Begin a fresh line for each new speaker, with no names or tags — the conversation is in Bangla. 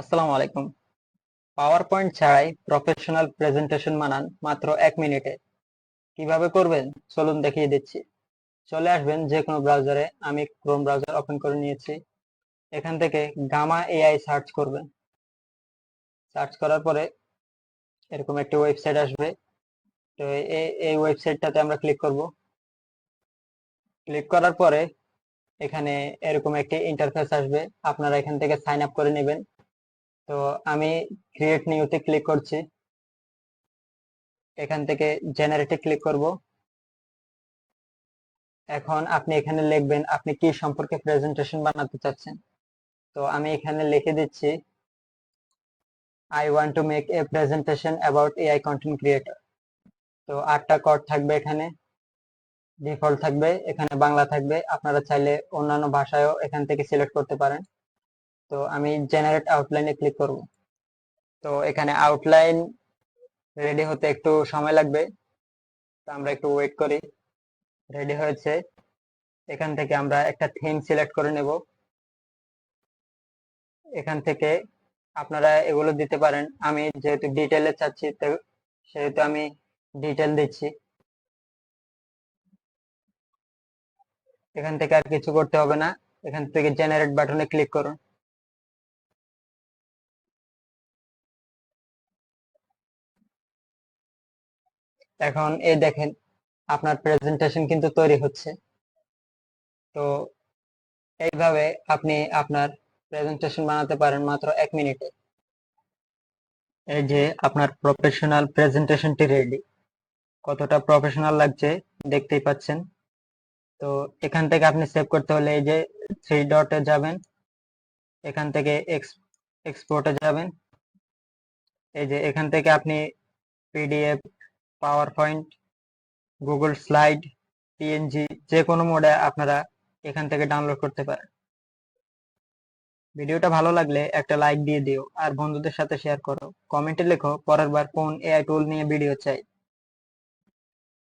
আসসালামু আলাইকুম। পাওয়ার পয়েন্ট ছাড়াই প্রফেশনাল প্রেজেন্টেশন বানান মাত্র এক মিনিটে। কীভাবে করবেন? চলুন দেখিয়ে দিচ্ছি। চলে আসবেন যে কোনো ব্রাউজারে আমি ক্রোম ব্রাউজার ওপেন করে নিয়েছি। এখান থেকে গামা এআই সার্চ করবেন। সার্চ করার পরে এরকম একটি ওয়েবসাইট আসবে। তো এই এই ওয়েবসাইটটাতে আমরা ক্লিক করব। ক্লিক করার পরে এখানে এরকম একটি ইন্টারফেস আসবে। আপনারা এখান থেকে সাইন আপ করে নেবেন। তো আমি ক্রিয়েট নিউতে ক্লিক করছি। এখান থেকে জেনারেটে ক্লিক করব। এখন আপনি এখানে লিখবেন, আপনি কি সম্পর্কে প্রেজেন্টেশন বানাতে চাচ্ছেন? তো আমি এখানে লিখে দিচ্ছি I want to make a presentation about AI content creator তো আটটা কোড থাকবে এখানে। ডিফল্ট থাকবে, এখানে বাংলা থাকবে। আপনারা চাইলে অন্যান্য ভাষায়ও এখান থেকে সিলেক্ট করতে পারেন। তো আমি জেনারেট আউটলাইনে ক্লিক করব। তো এখানে আউটলাইন রেডি হতে একটু সময় লাগবে। তো আমরা একটু ওয়েট করি। রেডি হয়েছে। এখান থেকে আমরা একটা থিম সিলেক্ট করে নেব। এখান থেকে আপনারা এগুলো দিতে পারেন। আমি যেহেতু ডিটেলে চাচ্ছি, তো সেহেতু আমি ডিটেল দিচ্ছি। এখান থেকে আর কিছু করতে হবে না। এখান থেকে জেনারেট বাটনে ক্লিক করুন। এখন এই দেখেন, আপনার প্রেজেন্টেশন কিন্তু তৈরি হচ্ছে। তো এইভাবে আপনি আপনার প্রেজেন্টেশন বানাতে পারেন মাত্র এক মিনিটে। এই যে আপনার প্রফেশনাল প্রেজেন্টেশনটি রেডি কতটা প্রফেশনাল লাগছে দেখতেই পাচ্ছেন। তো এখান থেকে আপনি সেভ করতে হলে এই যে থ্রি ডটে যাবেন। এখান থেকে এক্সপোর্টে যাবেন। এই যে এখান থেকে আপনি PDF power point Google slide PNG যে কোনো মোডে আপনারা এখান থেকে ডাউনলোড করতে পারেন। ভিডিওটা ভালো লাগলে একটা লাইক দিয়ে দিও, আর বন্ধুদের সাথে শেয়ার করো। কমেন্টে লেখো, পরের বার কোন এআই টুল নিয়ে ভিডিও চাই।